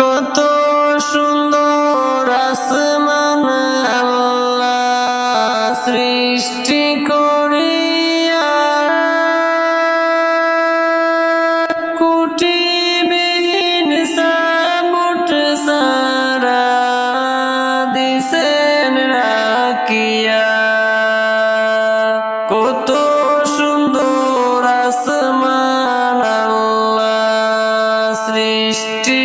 কত সুন্দর আসমান সৃষ্টি করিয়া কুটিবিহীন সামুট সারা রাখিয়া। কত সুন্দর আসমান সৃষ্টি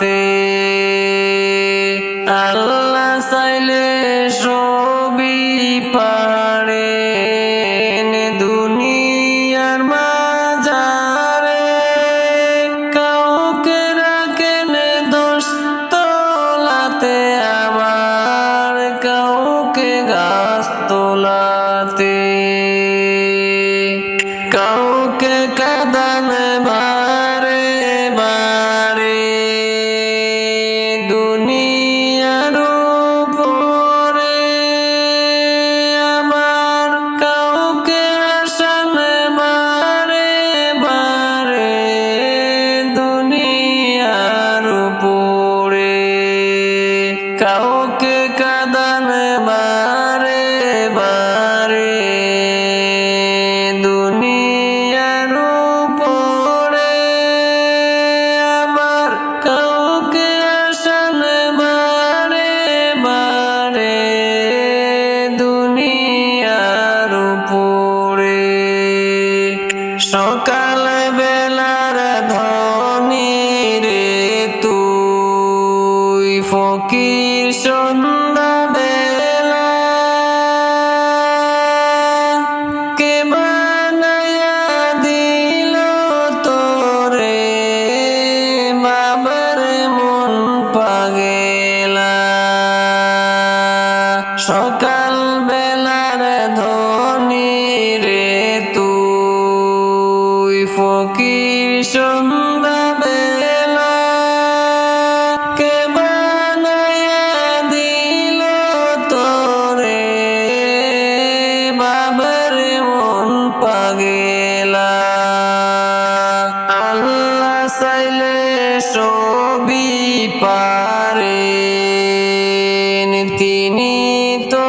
তোলাতে আল্লাহ চাইলে সবই পারেন দুনিয়ার মাঝারে কাউকে রাখেন দোষ আমার কাউকে গাছ তোলাতে। কাউকে কাউকে কাদান বারে বারে দুনিয়ার উপরে আমার কাউকে আসান বারে বারে দুনিয়ার উপরে সকাল বেলার ধনী রে, তুই ফকির। reason চাইলে সবই পারেন। তিনি তো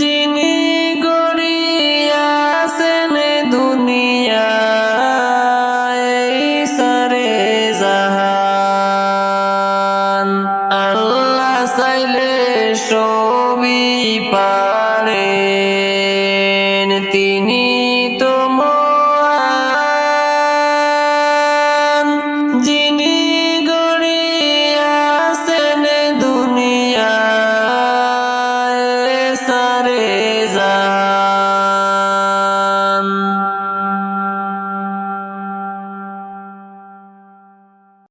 যিনি গড়িয়াছেন দুনিয়া সারে জাহান। আল্লাহ চাইলে সবই পারেন। তিনি